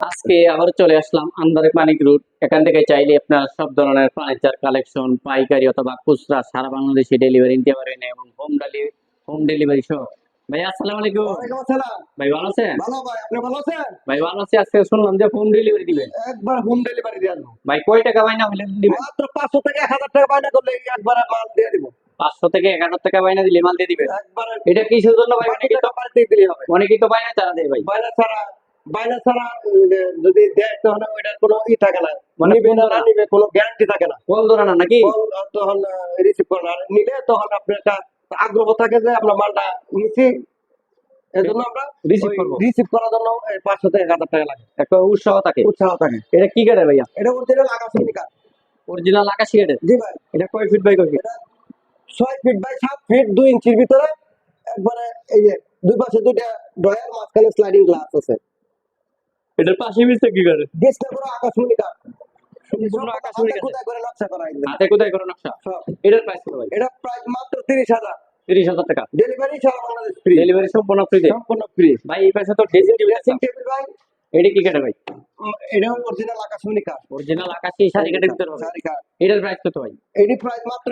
আজকে আবার চলে আসলাম আন্দারে পানিক রুট এখান থেকে চাইলে আপনার সব ধরনের ফার্নিচার কালেকশন পাইকারি অথবা খুচরা সারা বাংলাদেশে ডেলিভারি নিতে পারেন এবং হোম ডেলিভারি হোম ডেলিভারি সহ। ভাই আসসালামু আলাইকুম। ভাই ভালো আছেন? ভালো ভাই আপনি ভালো আছেন? ভাই ভালো আছি। আজকে শুনলাম যে হোম ডেলিভারি দিবেন। একবার হোম ডেলিভারি দিয়ে দেবো ভাই কয় টাকা বাইনা হলে দিবেন? মাত্র পাঁচশো থেকে এক হাজার টাকা করলে একবার মাল দিয়ে দিব। পাঁচশো থেকে টাকা বাইনা দিলে মাল দিয়ে দিবেন? একবার এটা কিসের জন্য ভাই? অনেকেই তো বাড়িতে দিলে হবে। অনেকেই তো বাইনা চারা দেয় ভাই। বায়না ছাড়া ছাড়া যদি দেয় তখন ওইটার কোনো ই থাকে না। মানে নিবে না নিবে কোনো গ্যারান্টি থাকে না। কোন ধরনের নাকি? তখন- রিসিভ করে না। নিলে তখন আপনার একটা আগ্রহ থাকে যে আমরা মালটা নিচ্ছি এই জন্য আমরা Receive করব। রিসিভ করার জন্য এই পাঁচশো থেকে এক হাজার টাকা লাগে। একটা উৎসাহ থাকে। উৎসাহ থাকে। এটা কি কাটে ভাইয়া? এটা অরিজিনাল কাঠ অরিজিনাল আকাশি কাটে জি ভাই। এটা কয় ফিট বাই কয় ফিট এটা ছয় ফিট বাই সাত ফিট দুই ইঞ্চির ভিতরে। একবারে এই যে দুই পাশে দুইটা ড্রয়ার মাঝখানে স্লাইডিং গ্লাস আছে। এটার পাশে মিশতে কি করে? ডিসপ্লে পুরো আকাশমণি কাঠ সম্পূর্ণ আকাশমণি কাঠ। কোথায় করে নকশা করা একদম হাতে কোথায় করে নকশা। এটার প্রাইস কত ভাই? এটা প্রাইস মাত্র তিরিশ হাজার। তিরিশ হাজার টাকা। ডেলিভারি সারা বাংলাদেশ ফ্রি ডেলিভারি সম্পূর্ণ ফ্রিতে সম্পূর্ণ ফ্রি ভাই এই পাশে তো ড্রেসিং টেবিল আছে। ড্রেসিং টেবিল ভাই। এটা কি কাটে ভাই অরিজিনাল আকাশমণি কাঠ অরিজিনাল আকাশি শাড়ি কাটে ভিতরে হবে। এটার প্রাইস কত ভাই? এটি প্রাইস মাত্র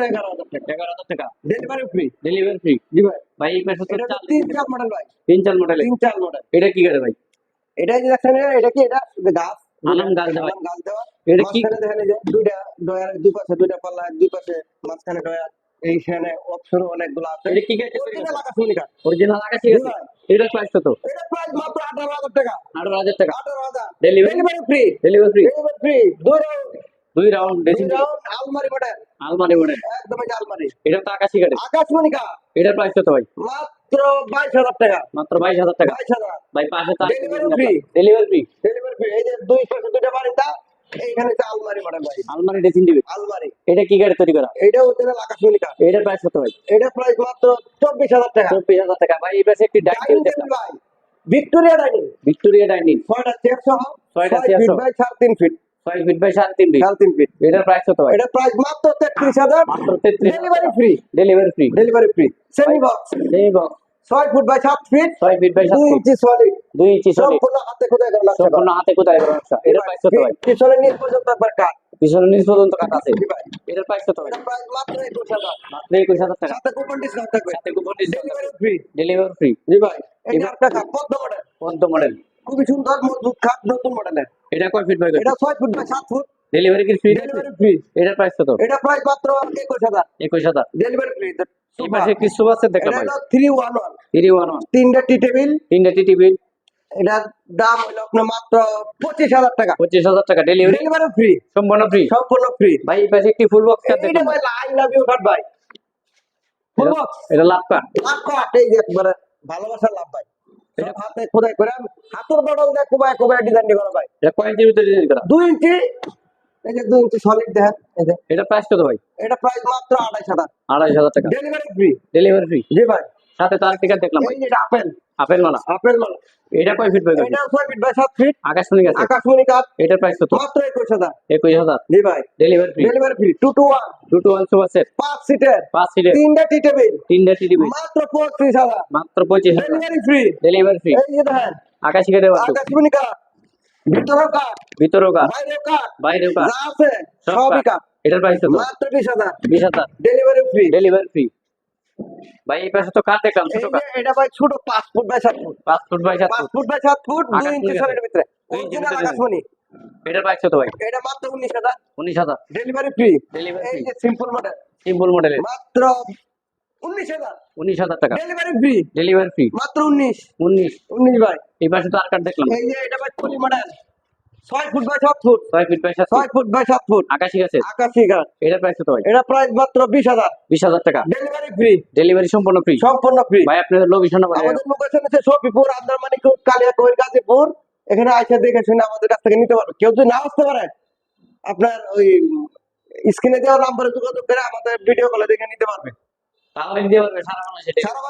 টাকা। ডেলিভারি ফ্রি ডেলিভারি ফ্রি জি ভাই। ভাই এই পাশে তো তিন চার মডেল ভাই। তিন চার মডেল তিন চার মডেল এটা কি কাটে ভাই? এটা যে দেখছেন এটা কি এটা? গাছ? আলম গাছ দেওয়া। গাছ দেওয়া। এটা কি দেখেন যে দুইটা ডয়ার দুই পাশে দুইটা পাল্লা দুই পাশে মাঝখানে ডয়ার এইখানে অপশন অনেকগুলো আছে। এটা কি কাঠ। অরিজিনাল আকাশি আছে ভাই। প্রাইস কত? এটা প্রাইস মাত্র আঠারো হাজার টাকা। আঠারো হাজার টাকা। আঠারো হাজার। Delivery? Delivery free delivery free delivery free দুই রাউন্ড দুই রাউন্ড ড্রেসিং আলমারি মডেল আলমারি মডেল একদম আলমারি। এটা তো আকাশি কাটে আকাশমণি কাঠ এটার প্রাইস কত ভাই? মাত্র বাইশ হাজার টাকা। মাত্র বাইশ হাজার টাকা। বাইশ হাজার। ভাই পাশে Delivery free? Delivery free delivery free এই যে দুই পাশে দুইটা বাড়িটা এইখানে যে আলমারি মডেল ভাই। আলমারি ড্রেসিং টেবিল আলমারি। এটা কি গাড়ি তৈরি করা? এটা হচ্ছে আকাশমণি কাঠ এটার প্রাইস কত ভাই? এটা প্রাইস মাত্র চব্বিশ হাজার টাকা। চব্বিশ হাজার টাকা। ভাই এই পাশে একটি ডাইনিং টেবিল ভাই। ভিক্টোরিয়া ডাইনিং ভিক্টোরিয়া ডাইনিং ছয়টা চেয়ার সহ ছয়টা ফিট সহ। বাই সাড়ে তিন ফিট ছয় ফিট বাই সাড়ে তিন ফিট সাড়ে তিন ফিট এটার প্রাইস কত ভাই? এটা প্রাইস মাত্র তেত্রিশ হাজার। মাত্র তেত্রিশ delivery free delivery free delivery free semi box সেই বক্স ছয় ফুট বাই সাত ফিট ছয় ফিট বাই সাত ইঞ্চি সলিড দুই ইঞ্চি সলিড সম্পূর্ণ হাতে কোথায় করে লাগছে সম্পূর্ণ হাতে কোথায় করা নকশা? এটার প্রাইস কত ভাই? পিছনে নিচ পর্যন্ত একবার কাট। পিছনে নিচ পর্যন্ত কাটা আছে। এটার প্রাইস কত ভাই? এটা প্রাইস মাত্র একুশ হাজার। মাত্র একুশ হাজার টাকা। সাথে কুপন ডিসকাউন্ট থাকবে। সাথে coupon discount free delivery free জি ভাই এটা একটা পদ্ম মডেল পদ্ম মডেল খুবই সুন্দর মজবুত খাট নতুন মডেলের এটা কয় ফিট বাই এটা ছয় ফুট বাই সাত ফুট। ডেলিভারি কি ফ্রি ফ্রি এটার প্রাইস কত? এটা প্রাইস মাত্র একুশ হাজার। একুশ হাজার। ডেলিভারি ফ্রি এই পাশে আছে? এটা ভাই হলো three one one three one one তিনটা টি টেবিল তিনটা টিটি বিল এটার দাম হলো আপনার মাত্র পঁচিশ হাজার টাকা। পঁচিশ হাজার টাকা। ডেলিভারি ডেলিভারি ফ্রি সম্পূর্ণ ফ্রি সম্পূর্ণ ফ্রি ভাই এই পাশে একটি ফুল বক্স এইটা ভাই আই লাভ ইউ কাট ভাই ফুল বক্স এটা লাভ কার্ড লাভ কাট এই যে একবারে ভালোবাসার লাভ ভাই। এটা হাতে খোদাই করে। হাতের বদল দেখ কোবাই কোবাই ডিজাইন করা ভাই। এটা কয় ইঞ্চির ভিতরে ডিজাইন করা? দুই ইঞ্চি এই যে দুই সলিড দেখেন এটা প্রাইস কত ভাই? এটা প্রাইস মাত্র আড়াইশ হাজার। আড়াইশ হাজার টাকা। ডেলিভারি ফ্রি ডেলিভারি ফ্রি জি ভাই। সাথে তার টিকার দেখলাম এই যে আপেল। আপেল মালা। আপেল মাল। এটা কয় ফিট বাই এটা ছয় ফিট বাই সাত ফিট আকাশমণি গেছে। আকাশমণি কাঠ এটার প্রাইস কত? মাত্র একুশ হাজার। একুশ হাজার। জি ভাই। Delivery free delivery free two two one two two one super set পাঁচ সিটের সিটের তিনটা টি টেবিল তিনটা টিটি বিল মাত্র ডেলিভারি ফ্রি ডেলিভারি ফ্রি এই যে দেখেন। আকাশি কেটে আকাশমণি কাঠ ভিতরেও কাঠ ভিতরেও কাজ বাইরেও কাঠ বাইরেও কাজ যা আছে সবই কাঠ। কাঠ এটার প্রাইস কত? মাত্র বিশ হাজার। ডেলিভারি ফ্রি ডেলিভারি ফ্রি ভাই এই পাশে তো কার দেখলাম? ছোট যে এটা ভাই ছোট পাঁচ ফুট বাই সাত ফুট। পাঁচ foot by foot. Foot by সাত ফুট দুই ইঞ্চি কাঠ। ভিতরে। দুই ইঞ্চির অরিজিনাল ভিতরে। এটার প্রাইস কত ভাই? এটা মাত্র উনিশ হাজার। উনিশ হাজার। ডেলিভারি ফ্রি ডেলিভারি এই যে সিম্পল মডেল সিম্পল মডেলের মাত্র উনিশ হাজার। উনিশ হাজার টাকা। ডেলিভারি ফ্রি ডেলিভারি ফ্রি মাত্র উনিশ। উনিশ। উনিশ ভাই। এই পাশে তো আর কার্ড দেখলাম। এই যে এটা ভাই পলি মডেল ছয় ফুট বাই সাত ফুট। ছয় ফিট বাই সাত ছয় ফুট বাই সাত ফুট। আকাশি গাছে আকাশি গাছ। এটার প্রাইস কত ভাই? এটা প্রাইস মাত্র বিশ হাজার। বিশ হাজার টাকা। ডেলিভারি ফ্রি ডেলিভারি সম্পূর্ণ ফ্রি সম্পূর্ণ ফ্রি ভাই আপনাদের লোকেশন আমাদের লোকেশন সফিপুর কালিয়াকৈর গাজীপুর। এখানে আইসা দেখে শুনে আমাদের কাছ থেকে নিতে পারবে। কেউ যদি না আসতে পারে আপনার ওই স্ক্রিনে দেওয়া নাম্বারে যোগাযোগ করে আমাদের ভিডিও কলে দেখে নিতে পারবে। তাহলে ইন্ডিয়া পারবে সারা বাংলাদেশে সারা